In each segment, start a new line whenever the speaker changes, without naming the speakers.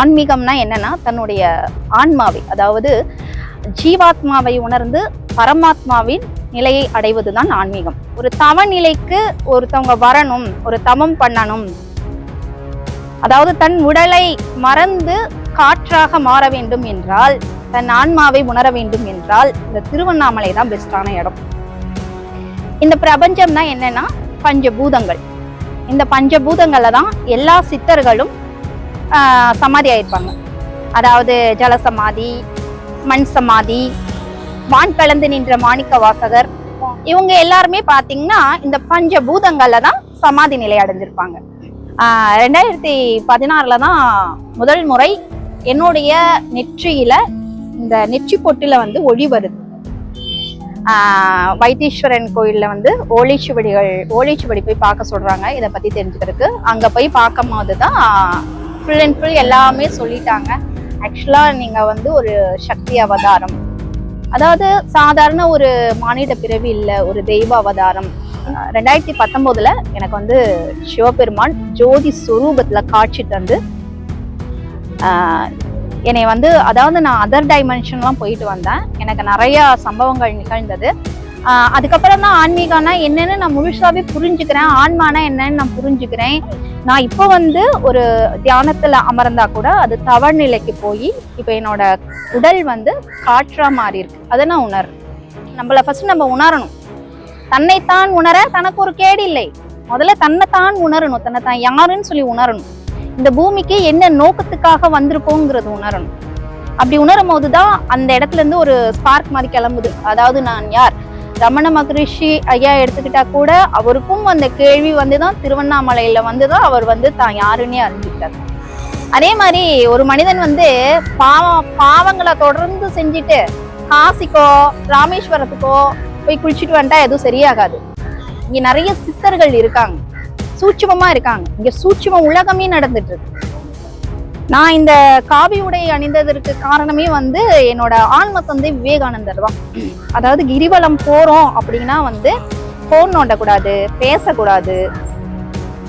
ஆன்மீகம்னா என்னன்னா தன்னுடைய ஆன்மாவை அதாவது ஜீவாத்மாவை உணர்ந்து பரமாத்மாவின் நிலையை அடைவதுதான் ஆன்மீகம். ஒரு தவ நிலைக்கு ஒருத்தவங்க வரணும் ஒரு தமம் பண்ணணும் அதாவது தன் உடலை மறந்து காற்றாக மாற வேண்டும் என்றால் தன் ஆன்மாவை உணர வேண்டும் என்றால் இந்த திருவண்ணாமலை தான் பெஸ்டான இடம். இந்த பிரபஞ்சம்னா என்னன்னா பஞ்சபூதங்கள். இந்த பஞ்சபூதங்கள்ல தான் எல்லா சித்தர்களும் சமாதி ஆயிருப்பாங்க. அதாவது ஜலசமாதி மண் சமாதி வான் கலந்து நின்ற மாணிக்க வாசகர் இவங்க எல்லாருமே பார்த்தீங்கன்னா இந்த பஞ்ச பூதங்களில் தான் சமாதி நிலை அடைஞ்சிருப்பாங்க. ரெண்டாயிரத்தி பதினாறுல தான் முதல் முறை என்னுடைய நெற்றியில இந்த நெற்றி பொட்டில வந்து ஒளி வருது. வைத்தீஸ்வரன் கோயிலில் வந்து ஓலைச்சுவடிகள் ஓலைச்சுவடி போய் பார்க்க சொல்கிறாங்க இதை பற்றி தெரிஞ்சுக்கிறதுக்கு. அங்கே போய் பார்க்கும் போது தான் ஃபுல் அண்ட் ஃபுல் எல்லாமே சொல்லிட்டாங்க. ஆக்சுவலாக நீங்கள் வந்து ஒரு சக்தி அவதாரம். அதாவது சாதாரண ஒரு மானிட பிறவி இல்லை ஒரு தெய்வ அவதாரம். ரெண்டாயிரத்தி பத்தொம்போதில் எனக்கு வந்து சிவபெருமான் ஜோதி ஸ்வரூபத்தில் காட்சி தந்து என்னை வந்து அதாவது நான் அதர் டைமென்ஷன்லாம் போயிட்டு வந்தேன். எனக்கு நிறையா சம்பவங்கள் நிகழ்ந்தது. அதுக்கப்புறம் தான் ஆன்மீகம்னா என்னன்னு நான் முழுசாவே புரிஞ்சுக்கிறேன். ஆன்மானா என்னன்னு நான் புரிஞ்சுக்கிறேன். நான் இப்போ வந்து ஒரு தியானத்துல அமர்ந்தா கூட அது தவறு நிலைக்கு போய் இப்போ என்னோட உடல் வந்து காற்றா மாறி இருக்கு. அதை நான் உணர்றேன். நம்மள ஃபர்ஸ்ட் நம்ம உணரணும். தன்னைத்தான் உணர தனக்கு ஒரு கேடு இல்லை. முதல்ல தன்னைத்தான் உணரணும். தன்னை தான் யாருன்னு சொல்லி உணரணும். இந்த பூமிக்கு என்ன நோக்கத்துக்காக வந்திருக்கோங்கிறது உணரணும். அப்படி உணரும் போதுதான் அந்த இடத்துல இருந்து ஒரு ஸ்பார்க் மாதிரி கிளம்புது. அதாவது நான் யார்? ரமண மகரிஷி ஐயா எடுத்துக்கிட்டா கூட அவருக்கும் அந்த கேள்வி வந்துதான் திருவண்ணாமலையில வந்துதான் அவர் வந்து தான் யாருன்னே அறிஞ்சுக்கிட்டார். அதே மாதிரி ஒரு மனிதன் வந்து பாவம் பாவங்களை தொடர்ந்து செஞ்சுட்டு காசிக்கோ ராமேஸ்வரத்துக்கோ போய் குளிச்சுட்டு வந்துட்டா எதுவும் சரியாகாது. இங்க நிறைய சித்தர்கள் இருக்காங்க. சூட்சுமமா இருக்காங்க. இங்க சூட்சம உலகமே நடந்துட்டு இருக்கு. நான் இந்த காவி உடை அணிந்ததற்கு காரணமே வந்து என்னோட ஆன்ம தந்தை விவேகானந்தர் தான். அதாவது கிரிவலம் போறோம் அப்படின்னா வந்து போன் நோண்டக்கூடாது பேசக்கூடாது.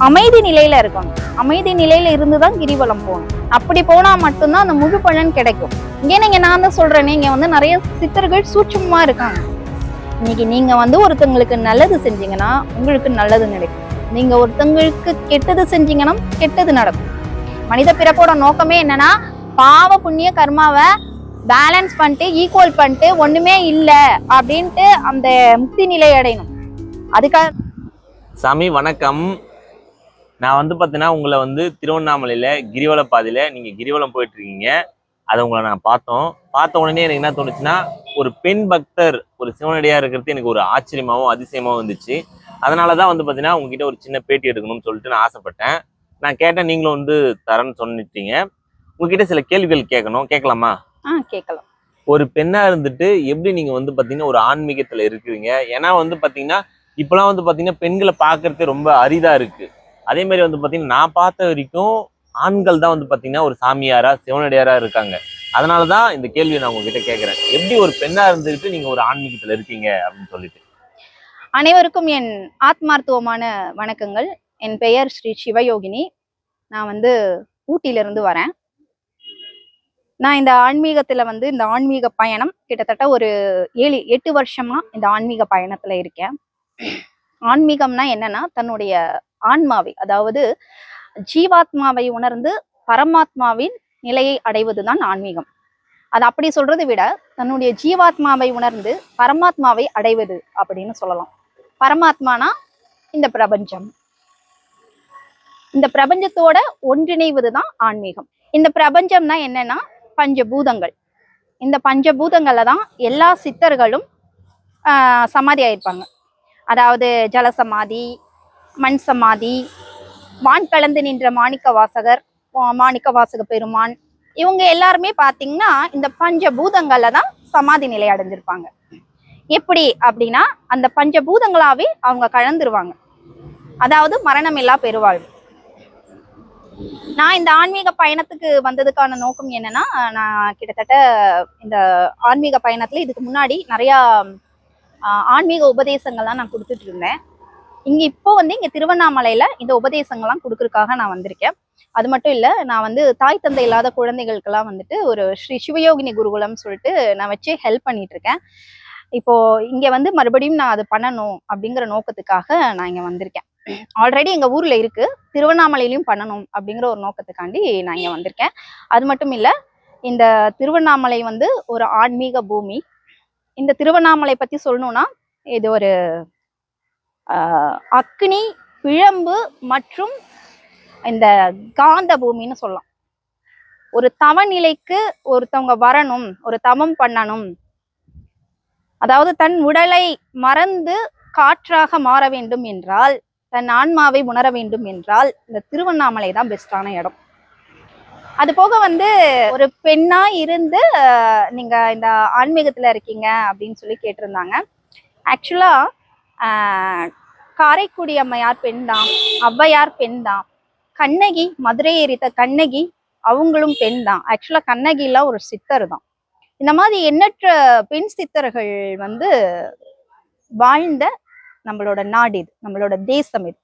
அமைதி நிலையில இருக்கணும். அமைதி நிலையில இருந்து தான் கிரிவலம் போகணும். அப்படி போனா மட்டும்தான் அந்த முழு பலன் கிடைக்கும். இங்கே நீங்க நான் தான் சொல்றேன் நீங்க வந்து நிறைய சித்தர்கள் சூட்சமா இருக்காங்க. இன்னைக்கு நீங்க வந்து ஒருத்தங்களுக்கு நல்லது செஞ்சீங்கன்னா உங்களுக்கு நல்லது நடக்கும். நீங்க ஒருத்தங்களுக்கு கெட்டது செஞ்சீங்கன்னா கெட்டது நடக்கும். மனித பிறப்போட நோக்கமே என்னன்னா பாவ புண்ணிய கர்மாவை பேலன்ஸ் பண்ணிட்டு ஈக்குவல் பண்ணிட்டு ஒண்ணுமே இல்லை அப்படின்ட்டு அந்த முக்தி நிலை அடையணும். அதுக்காக
சாமி வணக்கம். நான் வந்து பார்த்தீங்கன்னா உங்களை வந்து திருவண்ணாமலையில் கிரிவல பாதையில் நீங்கள் கிரிவலம் போயிட்டு இருக்கீங்க அதை உங்களை நான் பார்த்தோம். பார்த்த உடனே எனக்கு என்ன தோணுச்சுன்னா ஒரு பெண் பக்தர் ஒரு சிவனடியாக இருக்கிறது எனக்கு ஒரு ஆச்சரியமாகவும் அதிசயமாகவும் இருந்துச்சு. அதனால தான் வந்து பார்த்தீங்கன்னா உங்ககிட்ட ஒரு சின்ன பேட்டி எடுக்கணும்னு சொல்லிட்டு நான் ஆசைப்பட்டேன். நான் கேட்டேன் நீங்களும் வந்து தரேன்னு சொல்லிட்டீங்க உங்ககிட்ட சில கேள்விகள் கேட்கணும். கேட்கலாமா?
ஆ கேட்கலாம்.
ஒரு பெண்ணா இருந்துட்டு எப்படி நீங்க வந்து பாத்தீங்கன்னா ஒரு ஆன்மீகத்துல இருக்கிறீங்க? ஏன்னா வந்து பாத்தீங்கன்னா இப்பெல்லாம் வந்து பாத்தீங்கன்னா பெண்களை பார்க்கறதே ரொம்ப அரிதா இருக்கு. அதே மாதிரி வந்து பாத்தீங்கன்னா நான் பார்த்த வரைக்கும் ஆண்கள் தான் வந்து பாத்தீங்கன்னா ஒரு சாமியாரா சிவனடியாரா இருக்காங்க. அதனாலதான் இந்த கேள்வியை நான் உங்ககிட்ட கேட்கறேன். எப்படி ஒரு பெண்ணா இருந்துட்டு நீங்க ஒரு ஆன்மீகத்துல இருக்கீங்க அப்படின்னு சொல்லிட்டு.
அனைவருக்கும் என் ஆத்மார்த்தவமான வணக்கங்கள். என் பெயர் ஸ்ரீ சிவயோகினி. நான் வந்து ஊட்டியிலிருந்து வரேன். நான் இந்த ஆன்மீகத்துல வந்து இந்த ஆன்மீக பயணம் கிட்டத்தட்ட ஒரு ஏழு எட்டு வருஷமா இந்த ஆன்மீக பயணத்துல இருக்கேன். ஆன்மீகம்னா என்னன்னா தன்னுடைய ஆன்மாவை அதாவது ஜீவாத்மாவை உணர்ந்து பரமாத்மாவின் நிலையை அடைவதுதான் ஆன்மீகம். அது அப்படி சொல்றதை விட தன்னுடைய ஜீவாத்மாவை உணர்ந்து பரமாத்மாவை அடைவது அப்படின்னு சொல்லலாம். பரமாத்மானா இந்த பிரபஞ்சம். இந்த பிரபஞ்சத்தோட ஒன்றிணைவது தான் ஆன்மீகம். இந்த பிரபஞ்சம்னா என்னன்னா பஞ்சபூதங்கள். இந்த பஞ்சபூதங்கள்ல தான் எல்லா சித்தர்களும் சமாதி ஆயிருப்பாங்க அதாவது ஜலசமாதி மண் சமாதி வான் கலந்து நின்ற மாணிக்க வாசகர் மாணிக்க வாசக பெருமான் இவங்க எல்லாருமே பார்த்தீங்கன்னா இந்த பஞ்சபூதங்கள்ல தான் சமாதி நிலை அடைஞ்சிருப்பாங்க. எப்படி அப்படின்னா அந்த பஞ்சபூதங்களாவே அவங்க கலந்துருவாங்க. அதாவது மரணமில்லா பெருவாழ்வு. நான் இந்த ஆன்மீக பயணத்துக்கு வந்ததுக்கான நோக்கம் என்னன்னா நான் கிட்டத்தட்ட இந்த ஆன்மீக பயணத்துல இதுக்கு முன்னாடி நிறைய ஆன்மீக உபதேசங்கள்லாம் நான் கொடுத்துட்டு இருந்தேன். இங்க இப்போ வந்து இங்க திருவண்ணாமலையில இந்த உபதேசங்கள்லாம் கொடுக்கறதுக்காக நான் வந்திருக்கேன். அது மட்டும் இல்ல நான் வந்து தாய் தந்தை இல்லாத குழந்தைகளுக்கெல்லாம் வந்துட்டு ஒரு ஸ்ரீ சிவயோகினி குருகுலம் சொல்லிட்டு நான் வச்சு ஹெல்ப் பண்ணிட்டு இருக்கேன் இப்போ இங்க வந்து மறுபடியும் நான் அது பண்ணணும் அப்படிங்கிற நோக்கத்துக்காக நான் இங்க வந்திருக்கேன். ஆல்ரெடி எங்க ஊர்ல இருக்கு. திருவண்ணாமலையிலயும் பண்ணணும் அப்படிங்கிற ஒரு நோக்கத்துக்காண்டி நான் இங்க வந்திருக்கேன். அது மட்டும் இல்ல இந்த திருவண்ணாமலை வந்து ஒரு ஆன்மீக பூமி. இந்த திருவண்ணாமலை பத்தி சொல்லணும்னா இது ஒரு அக்னி பிழம்பு மற்றும் இந்த காந்த பூமின்னு சொல்லலாம். ஒரு தவநிலைக்கு ஒருத்தவங்க வரணும் ஒரு தவம் பண்ணணும். அதாவது தன் உடலை மறந்து காற்றாக மாற வேண்டும் என்றால் தன் ஆன்மாவை உணர வேண்டும் என்றால் இந்த திருவண்ணாமலை தான் பெஸ்டான இடம். அது போக வந்து ஒரு பெண்ணா இருந்து நீங்க இந்த ஆன்மீகத்துல இருக்கீங்க அப்படின்னு சொல்லி கேட்டிருந்தாங்க. ஆக்சுவலா காரைக்குடி அம்மையார் பெண் தான் ஔவையார் பெண் தான் கண்ணகி மதுரை எரித்த கண்ணகி அவங்களும் பெண் தான். ஆக்சுவலா கண்ணகிலாம் ஒரு சித்தர் தான். இந்த மாதிரி எண்ணற்ற பெண் சித்தர்கள் வந்து வாழ்ந்த நம்மளோட நாடு இது நம்மளோட தேசம் இது.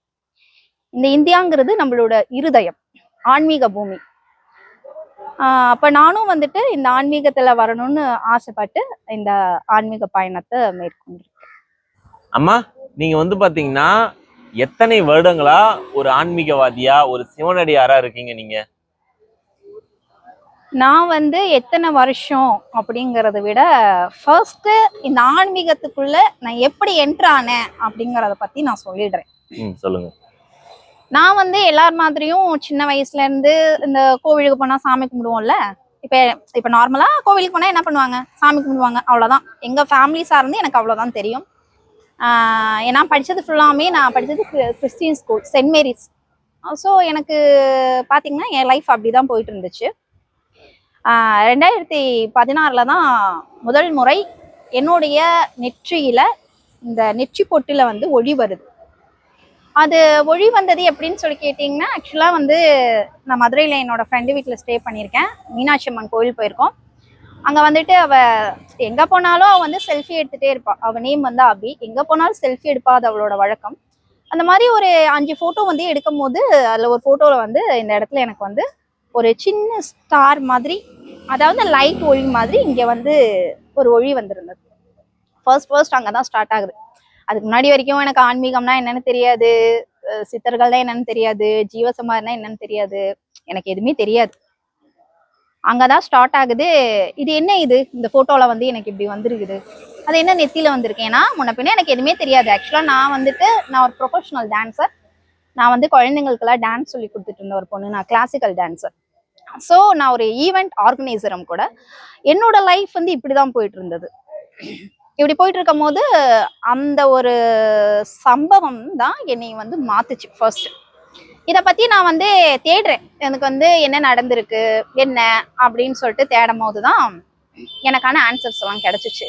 இந்த இந்தியாங்கிறது நம்மளோட இருதயம் ஆன்மீக பூமி. அப்ப நானும் வந்துட்டு இந்த ஆன்மீகத்துல வரணும்னு ஆசைப்பட்டு இந்த ஆன்மீக பயணத்தை மேற்கொண்டிருக்கேன்.
அம்மா நீங்க வந்து பாத்தீங்கன்னா எத்தனை வருடங்களா ஒரு ஆன்மீகவாதியா ஒரு சிவனடியாரா இருக்கீங்க நீங்க?
நான் வந்து எத்தனை வருஷம் அப்படிங்கிறத விட ஃபர்ஸ்ட் இந்த ஆன்மீகத்துக்குள்ள நான் எப்படி என்ட்ரு ஆனேன் அப்படிங்கிறத பத்தி நான் சொல்லிடுறேன்.
சொல்லுங்க.
நான் வந்து எல்லார் மாதிரியும் சின்ன வயசுல இருந்து இந்த கோவிலுக்கு போனா சாமி கும்பிடுவோம்ல. இப்ப இப்ப நார்மலா கோவிலுக்கு போனா என்ன பண்ணுவாங்க? சாமி கும்பிடுவாங்க. அவ்வளவுதான். எங்க ஃபேமிலி சார்ந்து எனக்கு அவ்வளவுதான் தெரியும். ஏன்னா படிச்சது ஃபுல்லாமே நான் படிச்சது Christian Christian school Saint Mary's so எனக்கு பாத்தீங்கன்னா என் லைஃப் அப்படிதான் போயிட்டு இருந்துச்சு. ரெண்டாயிரத்தி பதினாறில் தான் முதல் முறை என்னுடைய நெற்றியில் இந்த நெற்றி பொட்டில் வந்து ஒளி வருது. அது ஒளி வந்தது எப்படின்னு சொல்லி கேட்டிங்கன்னா ஆக்சுவலாக வந்து நான் மதுரையில் என்னோடய ஃப்ரெண்டு வீட்டில் ஸ்டே பண்ணியிருக்கேன். மீனாட்சி அம்மன் கோயில் போயிருக்கோம். அங்கே வந்துட்டு அவள் எங்கே போனாலும் அவள் வந்து செல்ஃபி எடுத்துகிட்டே இருப்பாள் அவள் நேம் வந்து அபி. எங்கே போனாலும் செல்ஃபி எடுப்பா அது அவளோட வழக்கம். அந்த மாதிரி ஒரு அஞ்சு ஃபோட்டோ வந்து எடுக்கும் போது அதில் ஒரு ஃபோட்டோவில் வந்து இந்த இடத்துல எனக்கு வந்து ஒரு சின்ன ஸ்டார் மாதிரி அதாவது லைட் ஒளி மாதிரி இங்கே வந்து ஒரு ஒளி வந்திருந்தது. ஃபர்ஸ்ட் ஃபர்ஸ்ட் அங்கே தான் ஸ்டார்ட் ஆகுது. அதுக்கு முன்னாடி வரைக்கும் எனக்கு ஆன்மீகம்னா என்னன்னு தெரியாது. அஹ் சித்தர்கள்னா என்னன்னு தெரியாது. ஜீவசமாதினா என்னன்னு தெரியாது. எனக்கு எதுவுமே தெரியாது. அங்கதான் ஸ்டார்ட் ஆகுது. இது என்ன இது? இந்த போட்டோல வந்து எனக்கு இப்படி வந்திருக்குது. அது என்ன நெத்தியில வந்திருக்கேன்னா முன்ன பின்ன எனக்கு எதுவுமே தெரியாது. ஆக்சுவலா நான் வந்துட்டு நான் ஒரு ப்ரொஃபஷனல் டான்ஸர் நான் வந்து குழந்தைங்களுக்கெல்லாம் டான்ஸ் சொல்லி கொடுத்துட்டு இருந்த ஒரு பொண்ணு நான் கிளாசிக்கல் டான்ஸர் ஸோ நான் ஒரு ஈவெண்ட் ஆர்கனைசரும் கூட. என்னோட லைஃப் வந்து இப்படிதான் போயிட்டு இருந்தது. இப்படி போயிட்டு இருக்கும் போது அந்த ஒரு சம்பவம் தான் என்னை வந்து மாத்துச்சு ஃபர்ஸ்ட் இதை பத்தி நான் வந்து தேடுறேன். எனக்கு வந்து என்ன நடந்திருக்கு என்ன அப்படின்னு சொல்லிட்டு தேடும் போது தான் எனக்கான ஆன்சர்ஸ் எல்லாம் கிடைச்சிச்சு.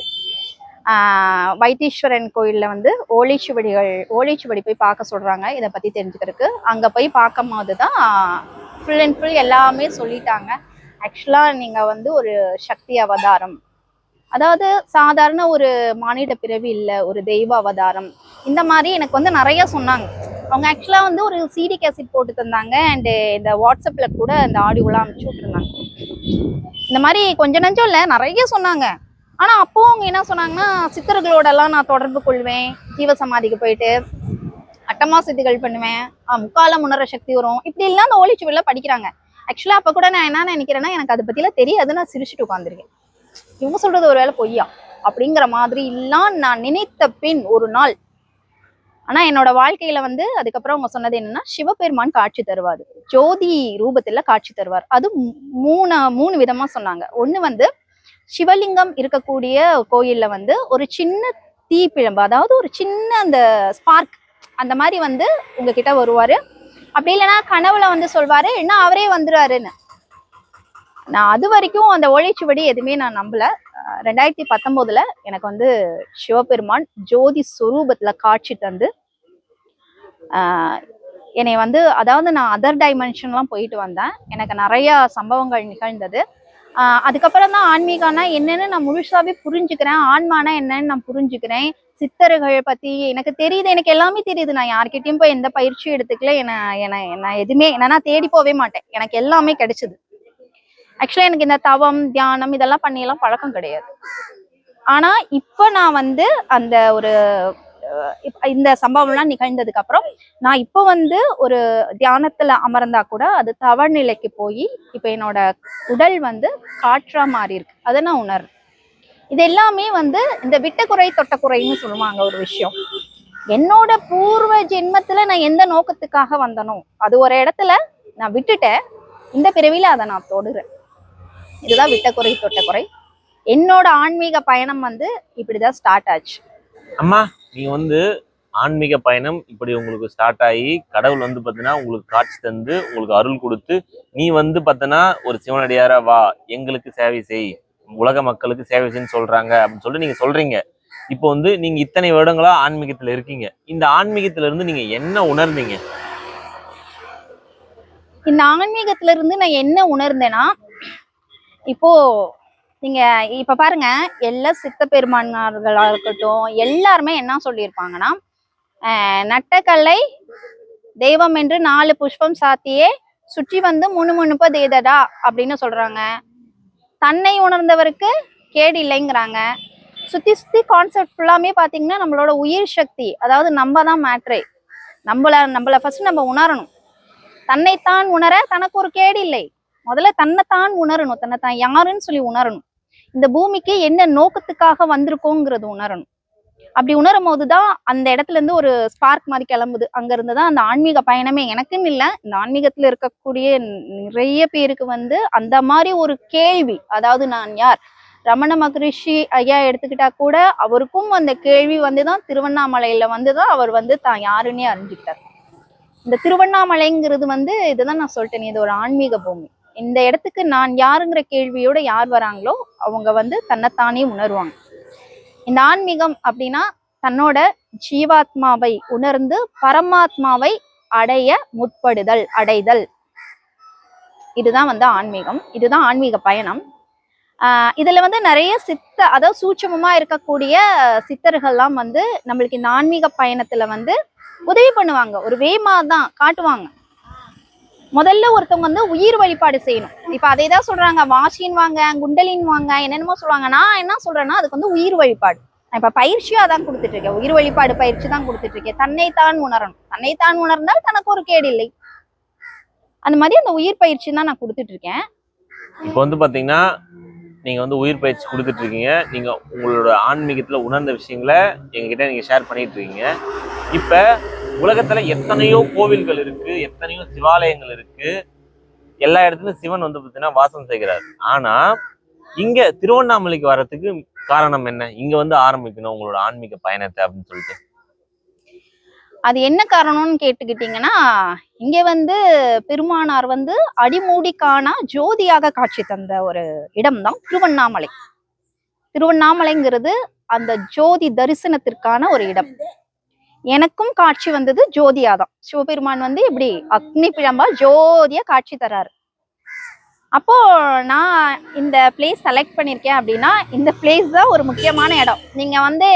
வைத்தீஸ்வரன் கோயிலில் வந்து ஓலைச்சுவடிகள் ஓலைச்சுவடி போய் பார்க்க சொல்கிறாங்க இதை பற்றி தெரிஞ்சுக்கிறதுக்கு. அங்கே போய் பார்க்கும் போதுதான் ஃபுல் அண்ட் ஃபுல் எல்லாமே சொல்லிட்டாங்க. ஆக்சுவலாக நீங்கள் வந்து ஒரு சக்தி அவதாரம். அதாவது சாதாரண ஒரு மானிட பிறவி இல்லை ஒரு தெய்வ அவதாரம். இந்த மாதிரி எனக்கு வந்து நிறைய சொன்னாங்க. அவங்க ஆக்சுவலாக வந்து ஒரு சிடி கேசட் போட்டு தந்தாங்க. அண்டு இந்த வாட்ஸ்அப்பில் கூட இந்த ஆடியோலாம் அனுப்பிச்சு விட்டுருந்தாங்க. இந்த மாதிரி கொஞ்சம் நஞ்சம் இல்லை நிறைய சொன்னாங்க. ஆனால் அப்போ அவங்க என்ன சொன்னாங்கன்னா சித்தர்களோடலாம் நான் தொடர்பு கொள்வேன் ஜீவசமாதிக்கு போயிட்டு அட்டமா சித்திகள் பண்ணுவேன் முக்கால முன்னர சக்தி வரும். இப்படி எல்லாம் அந்த ஓலிச்சுவல்ல படிக்கிறாங்க. ஆக்சுவலாக அப்போ கூட நான் என்ன நினைக்கிறேன்னா எனக்கு அதை பற்றிலாம் தெரியாது. நான் சிரிச்சுட்டு உட்காந்துருக்கேன் இவங்க சொல்றது ஒருவேளை பொய்யா? அப்படிங்கிற மாதிரி எல்லாம் நான் நினைத்த பின் ஒரு நாள் ஆனா என்னோட வாழ்க்கையில வந்து அதுக்கப்புறம் அவங்க சொன்னது என்னன்னா சிவபெருமான் காட்சி தருவார். ஜோதி ரூபத்துல காட்சி தருவார். அது மூணு மூணு விதமா சொன்னாங்க. ஒண்ணு வந்து சிவலிங்கம் இருக்கக்கூடிய கோயில்ல வந்து ஒரு சின்ன தீப்பிழம்பு அதாவது ஒரு சின்ன அந்த ஸ்பார்க் அந்த மாதிரி வந்து உங்ககிட்ட வருவாரு. அப்படி இல்லைன்னா கனவுல வந்து சொல்வாரு என்ன அவரே வந்துடுறாருன்னு நான் அது வரைக்கும் அந்த ஓலைச்சுவடி எதுவுமே நான் நம்பல. ரெண்டாயிரத்தி பத்தொன்பதுல எனக்கு வந்து சிவபெருமான் ஜோதி சுரூபத்துல காட்சி தந்து என்னை வந்து அதாவது நான் அதர் டைமென்ஷன்லாம் போயிட்டு வந்தேன். எனக்கு நிறைய சம்பவங்கள் நிகழ்ந்தது. அதுக்கப்புறம் தான் ஆன்மீகம்னா என்னன்னு நான் முழுசாவே புரிஞ்சுக்கிறேன். ஆன்மானா என்னன்னு நான் புரிஞ்சுக்கிறேன். சித்தர்கள் பத்தி எனக்கு தெரியுது எனக்கு எல்லாமே தெரியுது. நான் யார்கிட்டயும் போய் எந்த பயிற்சியும் எடுத்துக்கல. என்ன என்ன நான் எதுவுமே என்னன்னா தேடி போவே மாட்டேன். எனக்கு எல்லாமே கிடைச்சது. ஆக்சுவலா எனக்கு இந்த தவம் தியானம் இதெல்லாம் பண்ணியெல்லாம் பழக்கம் கிடையாது. ஆனா இப்ப நான் வந்து அந்த ஒரு இந்த சம்பவம்லாம் நிகழ்ந்ததுக்கு அப்புறம் நான் இப்போ வந்து ஒரு தியானத்துல அமர்ந்தா கூட அது தவ நிலைக்கு போய் இப்போ என்னோட உடல் வந்து காற்றா மாறி இருக்கு. அதை நான் உணர்றேன். இது எல்லாமே வந்து இந்த விட்டக்குறை தொட்டக்குறைன்னு சொல்லுவாங்க ஒரு விஷயம். என்னோட பூர்வ ஜென்மத்துல நான் எந்த நோக்கத்துக்காக வந்தனோ அது ஒரு இடத்துல நான் விட்டுட்டேன். இந்த பிறவியில அதை நான் தொடுறேன். இதுதான் விட்டக்குறை தொட்டக்குறை. என்னோட ஆன்மீக பயணம் வந்து இப்படிதான் ஸ்டார்ட் ஆச்சு.
அம்மா. நீங்க வந்து ஆன்மீக பயணம் இப்படி உங்களுக்கு ஸ்டார்ட் ஆகி கடவுள் வந்து பார்த்தீங்கன்னா உங்களுக்கு காட்சி தந்து உங்களுக்கு அருள் கொடுத்து நீ வந்து பார்த்தீங்கன்னா ஒரு சிவனடியாரா வா எங்களுக்கு சேவை செய் உலக மக்களுக்கு சேவை செய்யன்னு சொல்றாங்க அப்படின்னு சொல்லிட்டு நீங்க சொல்றீங்க. இப்போ வந்து நீங்க இத்தனை வருடங்களா ஆன்மீகத்துல இருக்கீங்க. இந்த ஆன்மீகத்துல இருந்து நீங்க என்ன உணர்ந்தீங்க?
இந்த ஆன்மீகத்துல இருந்து நான் என்ன உணர்ந்தேன்னா இப்போ நீங்க இப்ப பாருங்க எல்லா சித்த பெருமானார்களா இருக்கட்டும் எல்லாருமே என்ன சொல்லியிருப்பாங்கன்னா நட்டக்கல்லை தெய்வம் என்று நாலு புஷ்பம் சாத்தியே சுற்றி வந்து முணுமுணுப்ப தேதடா அப்படின்னு சொல்றாங்க. தன்னை உணர்ந்தவருக்கு கேடு இல்லைங்கிறாங்க. சுத்தி சுத்தி கான்செப்ட் ஃபுல்லாமே பாத்தீங்கன்னா நம்மளோட உயிர் சக்தி அதாவது நம்ம தான் மேட்ரே நம்மள நம்மள ஃபர்ஸ்ட் நம்ம உணரணும். தன்னைத்தான் உணர தனக்கு ஒரு கேடு இல்லை. முதல்ல தன்னைத்தான் உணரணும். தன்னைத்தான் யாருன்னு சொல்லி உணரணும். இந்த பூமிக்கு என்ன நோக்கத்துக்காக வந்திருக்கோங்கிறது உணரணும். அப்படி உணரும் போதுதான் அந்த இடத்துல இருந்து ஒரு ஸ்பார்க் மாதிரி கிளம்புது. அங்க இருந்துதான் அந்த ஆன்மீக பயணமே. எனக்குன்னு இல்லை. இந்த ஆன்மீகத்துல இருக்கக்கூடிய நிறைய பேருக்கு வந்து அந்த மாதிரி ஒரு கேள்வி அதாவது நான் யார்? ரமண மகரிஷி ஐயா எடுத்துக்கிட்டா கூட அவருக்கும் அந்த கேள்வி வந்துதான் திருவண்ணாமலையில வந்துதான் அவர் வந்து தான் யாருன்னே அறிஞ்சுக்கிட்டார். இந்த திருவண்ணாமலைங்கிறது வந்து இதுதான் நான் சொல்லிட்டேன் இது ஒரு ஆன்மீக பூமி. இந்த இடத்துக்கு நான் யாருங்கிற கேள்வியோட யார் வராங்களோ அவங்க வந்து தன்னைத்தானே உணர்வாங்க. இந்த ஆன்மீகம் அப்படின்னா தன்னோட ஜீவாத்மாவை உணர்ந்து பரமாத்மாவை அடைய முற்படுதல் அடைதல். இதுதான் வந்து ஆன்மீகம். இதுதான் ஆன்மீக பயணம். ஆஹ் இதுல வந்து நிறைய சித்த அதாவது சூட்சமமா இருக்கக்கூடிய சித்தர்கள்லாம் வந்து நம்மளுக்கு இந்த ஆன்மீக பயணத்துல வந்து உதவி பண்ணுவாங்க. ஒரு வேமா தான் காட்டுவாங்க. முதல்ல ஒருத்தவங்க வந்து உயிர் வழிபாடு செய்யணும். இப்ப அதே தான் சொல்றாங்க வாஷின் வாங்க குண்டலின் வாங்க என்னென்னமோ சொல்லுவாங்க. நான் என்ன சொல்றேன்னா அதுக்கு வந்து உயிர் வழிபாடு. நான் இப்ப பயிற்சியா தான் கொடுத்துட்டு இருக்கேன் உயிர் வழிபாடு பயிற்சி தான் கொடுத்துட்டு இருக்கேன் தன்னைத்தான் உணரணும். தன்னைத்தான் உணர்ந்தால் தனக்கு ஒரு கேடு இல்லை அந்த மாதிரி அந்த உயிர் பயிற்சி தான் நான் கொடுத்துட்டு இருக்கேன்
இப்போ வந்து பாத்தீங்கன்னா நீங்க வந்து உயிர் பயிற்சி கொடுத்துட்டு இருக்கீங்க நீங்க உங்களோட ஆன்மீகத்துல உணர்ந்த விஷயங்களை எங்ககிட்ட நீங்க ஷேர் பண்ணிட்டு இருக்கீங்க இப்போ உலகத்துல எத்தனையோ கோவில்கள் இருக்கு எத்தனையோ சிவாலயங்கள் இருக்கு. எல்லா இடத்துலயும் சிவன் வந்து பாத்தீங்கன்னா வாசம் செய்கிறார். ஆனா இங்க திருவண்ணாமலைக்கு வர்றதுக்கு காரணம் என்ன? இங்க வந்து ஆரம்பிக்கணும் உங்களோட ஆன்மீக பயணத்தை அப்படின்னு சொல்லிட்டு.
அது என்ன காரணம்னு கேட்டுக்கிட்டீங்கன்னா இங்க வந்து பெருமானார் வந்து அடிமூடிக்கான ஜோதியாக காட்சி தந்த ஒரு இடம்தான் திருவண்ணாமலை. திருவண்ணாமலைங்கிறது அந்த ஜோதி தரிசனத்திற்கான ஒரு இடம். எனக்கும் காட்சி வந்தது ஜோதியா தான். சிவபெருமான் வந்து இப்படி அக்னி பிழம்பா ஜோதியா காட்சி தராரு. அப்போ நான் இந்த பிளேஸ் செலக்ட் பண்ணியிருக்கேன் அப்படின்னா இந்த பிளேஸ் தான் ஒரு முக்கியமான இடம். நீங்க வந்து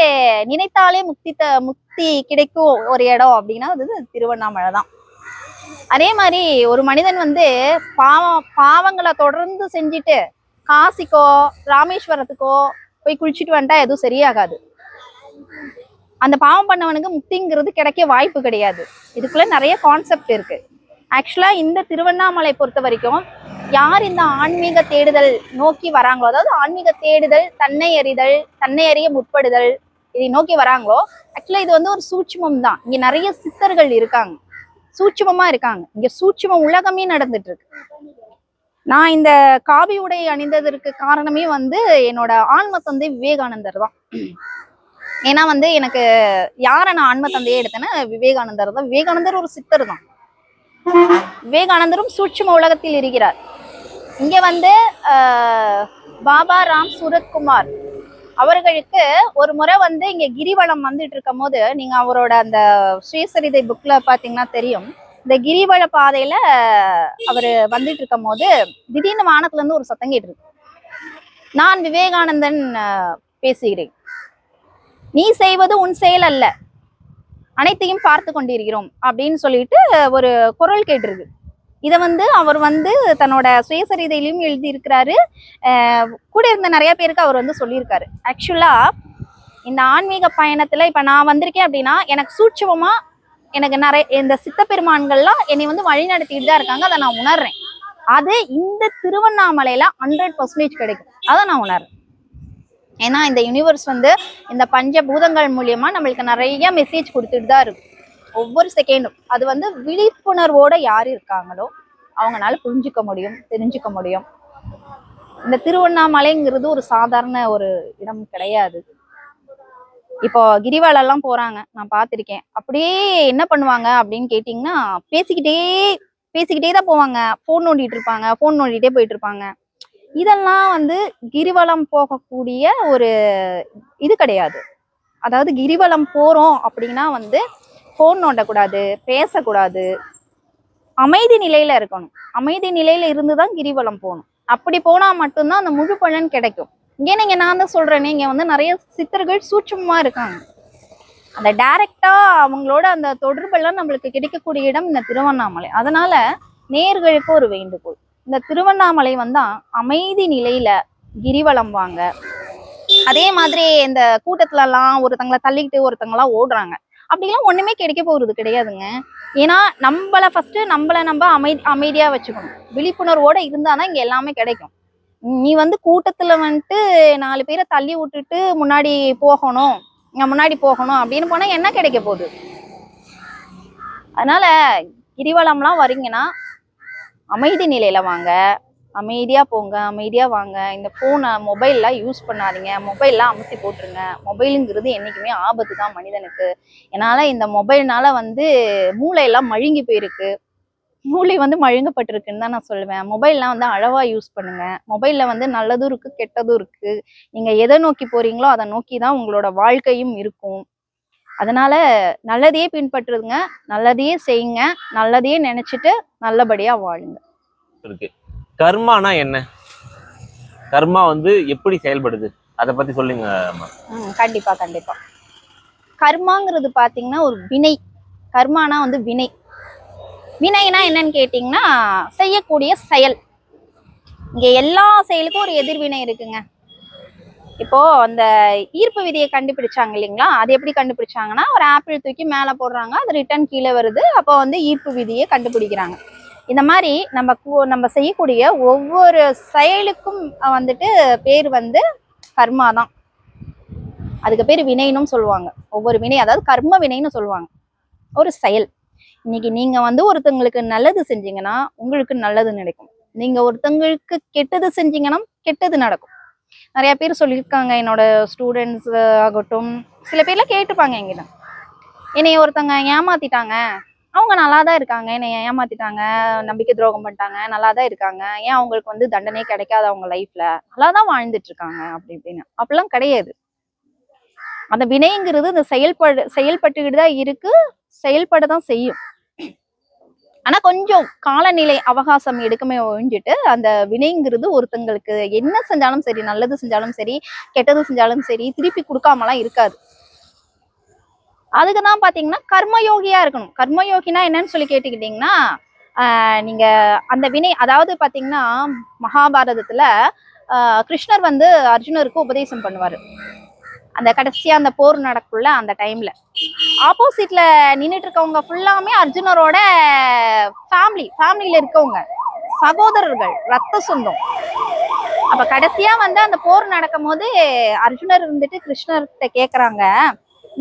நினைத்தாலே முக்தி த முக்தி கிடைக்கும் ஒரு இடம் அப்படின்னா அது திருவண்ணாமலை தான். அதே மாதிரி ஒரு மனிதன் வந்து பாவம் பாவங்களை தொடர்ந்து செஞ்சுட்டு காசிக்கோ ராமேஸ்வரத்துக்கோ போய் குளிச்சுட்டு வந்துட்டா எதுவும் சரியாகாது. அந்த பாவம் பண்ணவனுக்கு முக்திங்கிறது கிடைக்க வாய்ப்பு கிடையாது. இதுக்குள்ள நிறைய கான்செப்ட் இருக்கு. ஆக்சுவலா இந்த திருவண்ணாமலை பொறுத்த வரைக்கும் யார் இந்த ஆன்மீக தேடுதல் நோக்கி வராங்களோ அதாவது ஆன்மீக தேடுதல் தன்னை அறிதல் தன்னை அறிய முற்படுதல் இதை நோக்கி வராங்களோ ஆக்சுவலா இது வந்து ஒரு சூட்சமம் தான். இங்க நிறைய சித்தர்கள் இருக்காங்க. சூட்சமமா இருக்காங்க. இங்க சூட்சும உலகமே நடந்துட்டு இருக்கு. நான் இந்த காவி உடை அணிந்ததற்கு காரணமே வந்து என்னோட ஆன்ம தந்தை விவேகானந்தர் தான். ஏன்னா வந்து எனக்கு யாரை நான் ஆன்ம தந்தையே எடுத்தேன்னா விவேகானந்தர் தான். விவேகானந்தர் ஒரு சித்தர் தான். விவேகானந்தரும் சூட்சும உலகத்தில் இருக்கிறார். இங்க வந்து பாபா ராம் சுரத்குமார் அவர்களுக்கு ஒரு முறை வந்து இங்க கிரிவலம் வந்துட்டு இருக்கும் போது நீங்க அவரோட அந்த சுயசரிதை புக்ல பாத்தீங்கன்னா தெரியும். இந்த கிரிவல பாதையில அவரு வந்துட்டு இருக்கும் போது திடீர்னு வானத்துல இருந்து ஒரு சத்தம் கேட்டிருக்கு. நான் விவேகானந்தன் பேசுகிறேன். நீ செய்வது உன் செயல் அல்ல. அனைத்தையும் பார்த்து கொண்டிருக்கிறோம் அப்படின்னு சொல்லிட்டு ஒரு குரல் கேட்டிருக்கு. இதை வந்து அவர் வந்து தன்னோட சுயசரிதையிலையும் எழுதியிருக்கிறாரு. கூட இருந்த நிறைய பேருக்கு அவர் வந்து சொல்லியிருக்காரு. ஆக்சுவலா இந்த ஆன்மீக பயணத்துல இப்ப நான் வந்திருக்கேன் அப்படின்னா எனக்கு சூட்சமமா எனக்கு நிறைய இந்த சித்தப்பெருமான்கள்லாம் என்னை வந்து வழி நடத்திட்டு தான் இருக்காங்க. அதை நான் உணர்றேன். அது இந்த திருவண்ணாமலையில ஹண்ட்ரட் பர்சன்டேஜ் கிடைக்கும். அதை நான் உணர்றேன். ஏன்னா இந்த யூனிவர்ஸ் வந்து இந்த பஞ்ச பூதங்கள் மூலியமா நம்மளுக்கு நிறைய மெசேஜ் கொடுத்துட்டு தான் இருக்கும் ஒவ்வொரு செகண்டும் அது வந்து விழிப்புணர்வோட யார் இருக்காங்களோ அவங்கனால புரிஞ்சுக்க முடியும் தெரிஞ்சுக்க முடியும். இந்த திருவண்ணாமலைங்கிறது ஒரு சாதாரண ஒரு இடம் கிடையாது. இப்போ கிரிவாலெல்லாம் போறாங்க. நான் பார்த்துருக்கேன். அப்படியே என்ன பண்ணுவாங்க அப்படின்னு கேட்டிங்கன்னா பேசிக்கிட்டே பேசிக்கிட்டே தான் போவாங்க. ஃபோன் நோண்டிட்டு இருப்பாங்க. ஃபோன் நோண்டிகிட்டே போயிட்டு இருப்பாங்க. இதெல்லாம் வந்து கிரிவலம் போகக்கூடிய ஒரு இது கிடையாது. அதாவது கிரிவலம் போகிறோம் அப்படின்னா வந்து ஃபோன் நோண்டக்கூடாது பேசக்கூடாது. அமைதி நிலையில இருக்கணும். அமைதி நிலையில இருந்து தான் கிரிவலம் போகணும். அப்படி போனால் மட்டும்தான் அந்த முழு பலன் கிடைக்கும். இங்கே நீங்கள் நான் தான் சொல்கிறேன் இங்கே வந்து நிறைய சித்தர்கள் சூட்சமாக இருக்காங்க. அந்த டைரக்டா அவங்களோட அந்த தொடர்பெல்லாம் நம்மளுக்கு கிடைக்கக்கூடிய இடம் இந்த திருவண்ணாமலை. அதனால நேர்களுக்கு ஒரு வேண்டுகோள். இந்த திருவண்ணாமலை வந்து அமைதி நிலையில கிரிவலம் வாங்க. அதே மாதிரி இந்த கூட்டத்துல எல்லாம் ஒருத்தங்களை தள்ளிக்கிட்டு ஒருத்தங்களாம் ஓடுறாங்க. அப்படிலாம் ஒண்ணுமே கிடைக்க போறது கிடையாதுங்க. ஏன்னா நம்மள ஃபர்ஸ்ட் நம்மள நம்ம அமைதி அமைதியா வச்சுக்கணும். விழிப்புணர்வோட இருந்தாதான் இங்க எல்லாமே கிடைக்கும். நீ வந்து கூட்டத்துல வந்துட்டு நாலு பேரை தள்ளி விட்டுட்டு முன்னாடி போகணும். இங்க முன்னாடி போகணும் அப்படின்னு போனா என்ன கிடைக்க போகுது? அதனால கிரிவலம்லாம் வரீங்கன்னா அமைதி நிலையில் வாங்க. அமைதியாக போங்க அமைதியாக வாங்க. இந்த ஃபோனை மொபைல்லாம் யூஸ் பண்ணாதீங்க. மொபைல்லாம் அமுத்தி போட்டுருங்க. மொபைலுங்கிறது என்றைக்குமே ஆபத்து தான் மனிதனுக்கு. என்னால் இந்த மொபைல்னால வந்து மூளையெல்லாம் மழுங்கி போயிருக்கு. மூளை வந்து மழுங்கப்பட்டிருக்குன்னு தான் நான் சொல்லுவேன். மொபைல்லாம் வந்து அளவா யூஸ் பண்ணுங்கள் மொபைலில் வந்து நல்லதும் இருக்குது கெட்டதும் இருக்குது நீங்கள் எதை நோக்கி போகிறீங்களோ அதை நோக்கி தான் உங்களோட வாழ்க்கையும் இருக்கும். அதனால நல்லதையே பின்பற்றுதுங்க நல்லதையே செய்யுங்க நல்லதையே நினைச்சிட்டு நல்லபடியா வாழுங்க.
இருக்கு. கர்மானா என்ன? கர்மா வந்து எப்படி செயல்படுது? அதை பத்தி சொல்லுங்க
கண்டிப்பா கண்டிப்பா. கர்மாங்கிறது பாத்தீங்கன்னா ஒரு வினை. கர்மானா வந்து வினை. வினைனா என்னன்னு கேட்டிங்கன்னா செய்யக்கூடிய செயல். இங்க எல்லா செயலுக்கும் ஒரு எதிர்வினை இருக்குங்க. இப்போ அந்த ஈர்ப்பு விதியை கண்டுபிடிச்சாங்க இல்லைங்களா? அது எப்படி கண்டுபிடிச்சாங்கன்னா ஒரு ஆப்பிள் தூக்கி மேலே போடுறாங்க அது ரிட்டர்ன் கீழே வருது அப்போ வந்து ஈர்ப்பு விதியை கண்டுபிடிக்கிறாங்க. இந்த மாதிரி நம்ம நம்ம செய்யக்கூடிய ஒவ்வொரு செயலுக்கும் வந்துட்டு பேர் வந்து கர்மா தான். அதுக்கு பேர் வினைன்னு சொல்லுவாங்க. ஒவ்வொரு வினை அதாவது கர்ம வினைன்னு சொல்லுவாங்க. ஒரு செயல். இன்னைக்கு நீங்க வந்து ஒருத்தங்களுக்கு நல்லது செஞ்சீங்கன்னா உங்களுக்கு நல்லது நடக்கும். நீங்க ஒருத்தங்களுக்கு கெட்டது செஞ்சீங்கன்னா கெட்டது நடக்கும். நிறைய பேர் சொல்லியிருக்காங்க என்னோட ஸ்டூடெண்ட்ஸ் ஆகட்டும். சில பேர்லாம் கேட்டுப்பாங்க எங்கிட்ட என்னைய ஒருத்தங்க ஏமாத்திட்டாங்க. அவங்க நல்லா தான் இருக்காங்க. என்னை ஏமாத்திட்டாங்க. நம்பிக்கை துரோகம் பண்ணிட்டாங்க. நல்லா தான் இருக்காங்க. ஏன் அவங்களுக்கு வந்து தண்டனை கிடைக்காது அவங்க லைஃப்ல நல்லா தான் வாழ்ந்துட்டு இருக்காங்க அப்படி இப்படின்னு. அப்படிலாம் கிடையாது. அந்த வினைங்கிறது இந்த செயல்படு செயல்பட்டுக்கிட்டு தான் இருக்கு. செயல்பட தான் செய்யும். ஆனா கொஞ்சம் காலநிலை அவகாசம் எடுக்கமே ஒழிஞ்சிட்டு அந்த வினைங்கிறது ஒருத்தங்களுக்கு என்ன செஞ்சாலும் சரி நல்லது செஞ்சாலும் சரி கெட்டது செஞ்சாலும் சரி திருப்பி கொடுக்காமலாம் இருக்காது. அதுக்கு தான் பாத்தீங்கன்னா கர்மயோகியா இருக்கணும். கர்மயோகினா என்னன்னு சொல்லி கேட்டுக்கிட்டீங்கன்னா ஆஹ் நீங்க அந்த வினை அதாவது பாத்தீங்கன்னா மகாபாரதத்துல ஆஹ் கிருஷ்ணர் வந்து அர்ஜுனருக்கு உபதேசம் பண்ணுவாரு. அந்த கடைசியா அந்த போர் நடக்குள்ள அந்த டைம்ல. ஆப்போசிட்ல நின்னுட்டு இருக்கவங்க ஃபுல்லாமே அர்ஜுனரோட ஃபேமிலி ஃபேமிலியில இருக்கவங்க. சகோதரர்கள் ரத்த சொந்தம். அப்ப கடைசியா வந்து அந்த போர் நடக்கும் போது அர்ஜுனர் இருந்துட்டு கிருஷ்ணர்கிட்ட கேக்குறாங்க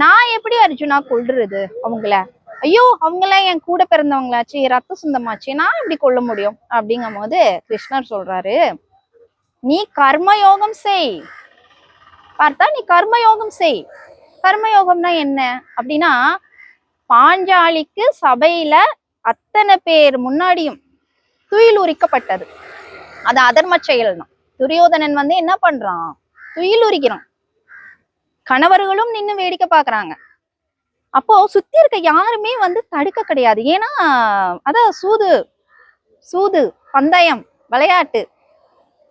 நான் எப்படி அர்ஜுனா கொல்றது அவங்கள? ஐயோ அவங்களாம் என் கூட பிறந்தவங்களாச்சு ரத்த சொந்தமாச்சு நான் எப்படி கொல்ல முடியும்? அப்படிங்கும் போது கிருஷ்ணர் சொல்றாரு நீ கர்மயோகம் செய். பார்த்தா நீ கர்மயோகம் செய். கர்மயோகம்னா என்ன? அப்படின்னா பாஞ்சாலிக்கு சபையில அத்தனை பேர் முன்னாடியும் துயில் உரிக்கப்பட்டது. அது அதர்ம செயல் தான் துரியோதனன் வந்து என்ன பண்றான்? துயில் உரிக்கிறான். கணவர்களும் நின்று வேடிக்கை பாக்குறாங்க அப்போ சுத்தி இருக்க யாருமே வந்து தடுக்க கிடையாது. ஏன்னா அதான் சூது சூது பந்தயம் விளையாட்டு.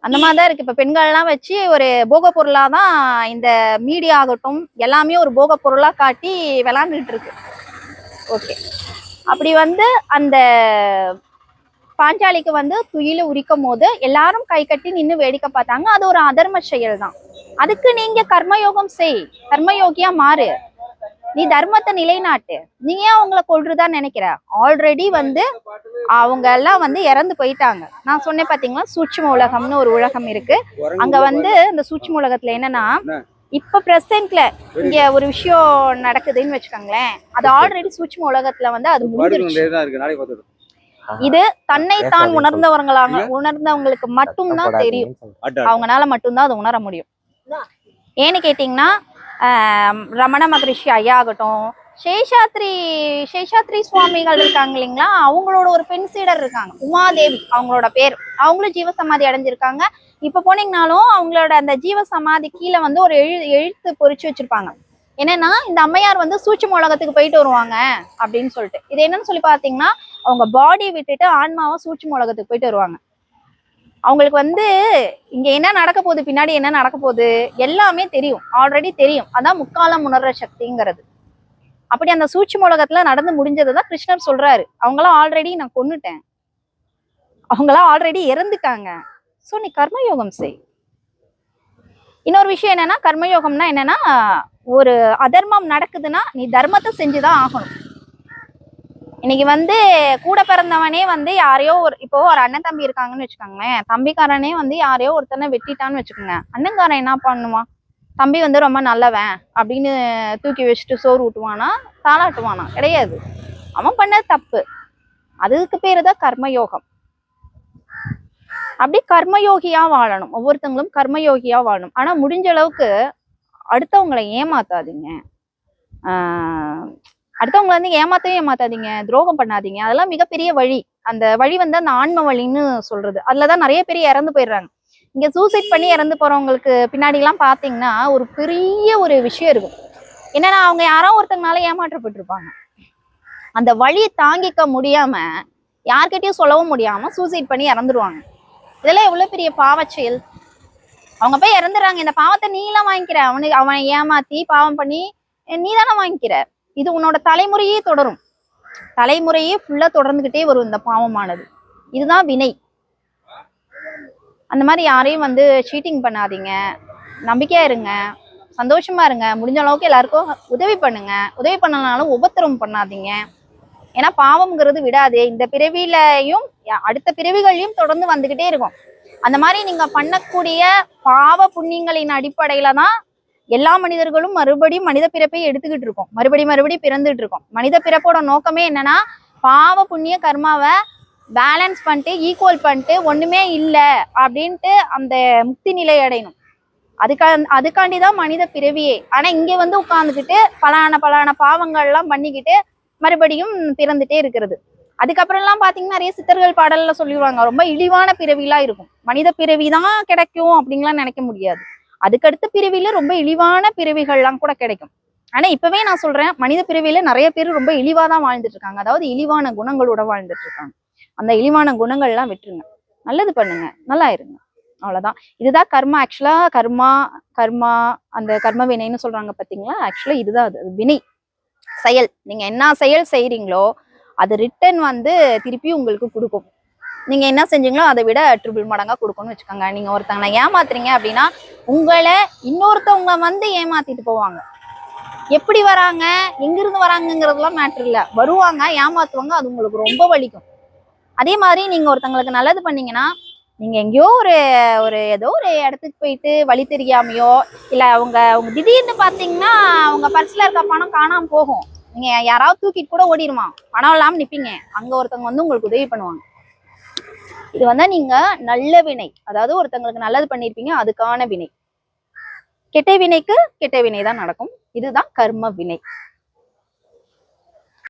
அந்த மாதிரி தான் இருக்கு. இப்ப பெண்கள்லாம் வச்சு ஒரு போக பொருளாக தான் இந்த மீடியா ஆகட்டும் எல்லாமே ஒரு போக பொருளா காட்டி விளாண்டுட்டு இருக்கு. ஓகே அப்படி வந்து அந்த பாஞ்சாலிக்கு வந்து துயில உரிக்கும் போது எல்லாரும் கை கட்டி நின்று வேடிக்கை பார்த்தாங்க. அது ஒரு அதர்ம செயல் தான் அதுக்கு நீங்க கர்மயோகம் செய். கர்மயோகியா மாறு. நீ தர்மத்தை நிலைநாட்டு. நீ ஏன் அவங்கள கொல்றதா நினைக்கிற? ஆல்ரெடி வந்து அவங்க எல்லாம் வந்து இறந்து போயிட்டாங்க. நான் சொன்னேன் பாத்தீங்களா? சூட்சும உலகம்னு ஒரு உலகம் இருக்கு. அங்க வந்து இந்த சூட்சும உலகத்துல என்னன்னா இப்ப பிரசன்ட்ல இங்க ஒரு விஷயம் நடக்குதுன்னு வச்சுக்கோங்களேன். அது ஆல்ரெடி சூட்சும உலகத்துல வந்து அது முடிஞ்சிருச்சு.
தான்
இது தன்னைத்தான் உணர்ந்தவர்களாக உணர்ந்தவங்களுக்கு மட்டும்தான் தெரியும்.
ஆட்டா
அவங்கனால மட்டும்தான் அதை உணர முடியும். ஏன்னு கேட்டிங்கன்னா ரமண மகரிஷி ஐயா ஆகட்டும் சேஷாத்ரி சேஷாத்ரி சுவாமிகள் இருக்காங்க இல்லைங்களா? அவங்களோட ஒரு பெண் சீடர் இருக்காங்க. உமாதேவி அவங்களோட பேர். அவங்களும் ஜீவசமாதி அடைஞ்சிருக்காங்க. இப்ப போனீங்கனாலும் அவங்களோட அந்த ஜீவசமாதி கீழே வந்து ஒரு எழு எழுத்து பொறிச்சு வச்சிருப்பாங்க. என்னன்னா இந்த அம்மையார் வந்து சூட்சம் உலகத்துக்கு போயிட்டு வருவாங்க அப்படின்னு சொல்லிட்டு. இது என்னன்னு சொல்லி பாத்தீங்கன்னா அவங்க பாடி விட்டுட்டு ஆன்மாவை சூட்சம் உலகத்துக்கு போயிட்டு வருவாங்க. அவங்களுக்கு வந்து இங்க என்ன நடக்க போகுது பின்னாடி என்ன நடக்க போகுது எல்லாமே தெரியும். ஆல்ரெடி தெரியும். அதான் முக்காலம் உணர்ற சக்திங்கிறது. அப்படி அந்த சூட்சி உலகத்துல நடந்து முடிஞ்சதுதான் கிருஷ்ணர் சொல்றாரு. அவங்களாம் ஆல்ரெடி நான் கொன்னுட்டேன். அவங்களாம் ஆல்ரெடி இறந்துட்டாங்க. ஸோ நீ கர்மயோகம் செய். இன்னொரு விஷயம் என்னன்னா கர்மயோகம்னா என்னன்னா ஒரு அதர்மம் நடக்குதுன்னா நீ தர்மத்தை செஞ்சுதான் ஆகணும். இன்னைக்கு வந்து கூட பிறந்தவனே வந்து யாரையோ ஒரு இப்போ ஒரு அண்ணன் தம்பி இருக்காங்கன்னு வச்சுக்கோங்களேன். தம்பிக்காரனே வந்து யாரையோ ஒருத்தனை வெட்டிட்டான்னு வச்சுக்கோங்க. அண்ணன்காரன் என்ன பண்ணுவான் தம்பி வந்து ரொம்ப நல்லவன் அப்படின்னு தூக்கி வச்சுட்டு சோறு ஊட்டுவானா? தாளாட்டுவானா? கிடையாது. அவன் பண்ணது தப்பு. அதுக்கு பேரு தான் கர்மயோகம். அப்படி கர்மயோகியா வாழணும். ஒவ்வொருத்தங்களும் கர்மயோகியா வாழணும். ஆனா முடிஞ்ச அளவுக்கு அடுத்தவங்களை ஏமாத்தாதீங்க. அடுத்தவங்களை வந்து ஏமாத்தவே ஏமாத்தாதீங்க துரோகம் பண்ணாதீங்க. அதெல்லாம் மிகப்பெரிய வழி. அந்த வழி வந்து அந்த ஆன்ம வழின்னு சொல்றது. அதுலதான் நிறைய பேர் இறந்து போயிடுறாங்க. இங்க சூசைட் பண்ணி இறந்து போறவங்களுக்கு பின்னாடி எல்லாம் பாத்தீங்கன்னா ஒரு பெரிய ஒரு விஷயம் இருக்கும். என்னன்னா அவங்க யாரோ ஒருத்தங்கனால ஏமாற்றப்பட்டிருப்பாங்க. அந்த வழியை தாங்கிக்க முடியாம யார்கிட்டயும் சொல்லவும் முடியாம சூசைட் பண்ணி இறந்துருவாங்க. இதெல்லாம் எவ்வளவு பெரிய பாவச்செயல். அவங்க போய் இறந்துடுறாங்க. இந்த பாவத்தை நீ எல்லாம் வாங்கிக்கிற. அவனுக்கு அவனை ஏமாத்தி பாவம் பண்ணி நீ தானே வாங்கிக்கிற. இது உன்னோட தலைமுறையே தொடரும். தலைமுறையே ஃபுல்லா தொடர்ந்துகிட்டே வரும் இந்த பாவமானது. இதுதான் வினை. அந்த மாதிரி யாரையும் வந்து சீட்டிங் பண்ணாதீங்க. நம்பிக்கையா இருங்க. சந்தோஷமா இருங்க. முடிஞ்ச அளவுக்கு எல்லாருக்கும் உதவி பண்ணுங்க. உதவி பண்ணனாலும் உபத்திரம் பண்ணாதீங்க. ஏன்னா பாவம்ங்கிறது விடாதே. இந்த பிறவிலையும் அடுத்த பிறவிகளையும் தொடர்ந்து வந்துகிட்டே இருக்கும். அந்த மாதிரி நீங்க பண்ணக்கூடிய பாவ புண்ணியங்களின் அடிப்படையில தான் எல்லா மனிதர்களும் மறுபடியும் மனித பிறப்பை எடுத்துக்கிட்டு இருக்கோம். மறுபடியும் மறுபடியும் பிறந்துட்டு இருக்கோம் மனித பிறப்போட நோக்கமே என்னன்னா பாவ புண்ணிய கர்மாவை பேலன்ஸ் பண்ணிட்டு ஈக்குவல் பண்ணிட்டு ஒண்ணுமே இல்லை அப்படின்ட்டு அந்த முக்தி நிலை அடையணும். அதுக்கா அதுக்காண்டி தான் மனித பிறவியே. ஆனா இங்க வந்து உட்கார்ந்துக்கிட்டு பலான பலான பாவங்கள்லாம் பண்ணிக்கிட்டு மறுபடியும் பிறந்துட்டே இருக்கிறது. அதுக்கப்புறம் எல்லாம் பாத்தீங்கன்னா நிறைய சித்தர்கள் பாடல்ல சொல்லிடுவாங்க ரொம்ப இழிவான பிறவிலாம் இருக்கும். மனித பிறவி தான் கிடைக்கும் அப்படின்லாம் நினைக்க முடியாது. அதுக்கடுத்த பிரிவில ரொம்ப இழிவான பிரிவுகள்லாம் கூட கிடைக்கும். ஆனா இப்பவே நான் சொல்றேன் மனித பிரிவில நிறைய பேர் ரொம்ப இழிவா தான் வாழ்ந்துட்டு இருக்காங்க அதாவது இழிவான குணங்களோட வாழ்ந்துட்டு இருக்காங்க அந்த இழிவான குணங்கள்லாம் விட்டுருங்க. நல்லது பண்ணுங்க. நல்லா இருங்க. அவ்வளவுதான். இதுதான் கர்மா. ஆக்சுவலா கர்மா கர்மா அந்த கர்ம வினைன்னு சொல்றாங்க பாத்தீங்களா? ஆக்சுவலா இதுதான் அது. வினை. செயல். நீங்க என்ன செயல் செய்யறீங்களோ அது ரிட்டர்ன் வந்து திருப்பி உங்களுக்கு கொடுக்கும். நீங்கள் என்ன செஞ்சீங்களோ அதை விட ட்ரிபிள் மடங்காக கொடுக்கணும்னு வச்சுக்கோங்க. நீங்கள் ஒருத்தங்களை ஏமாத்துறீங்க அப்படின்னா உங்களை இன்னொருத்தவங்க வந்து ஏமாத்திட்டு போவாங்க. எப்படி வராங்க எங்கிருந்து வராங்கங்கிறதுலாம் மேட்ரு இல்லை. வருவாங்க ஏமாத்துவாங்க அது உங்களுக்கு ரொம்ப வலிக்கும். அதே மாதிரி நீங்கள் ஒருத்தங்களுக்கு நல்லது பண்ணீங்கன்னா நீங்கள் எங்கேயோ ஒரு ஒரு ஏதோ ஒரு இடத்துக்கு போயிட்டு வழி தெரியாமையோ இல்லை அவங்க அவங்க திடீர்னு பார்த்தீங்கன்னா அவங்க பர்ஸில் இருக்க பணம் காணாமல் போகும். நீங்கள் யாராவது தூக்கிட்டு கூட ஓடிடுவான் பணம் இல்லாமல் நிற்பீங்க அங்கே ஒருத்தவங்க வந்து உங்களுக்கு உதவி பண்ணுவாங்க. இது வந்து நீங்க நல்ல வினை. அதாவது ஒருத்தங்களுக்கு நல்லது பண்ணிருப்பீங்க அதுக்கான வினை. கெட்ட வினைக்கு கெட்ட வினை தான் நடக்கும். இதுதான் கர்ம வினை.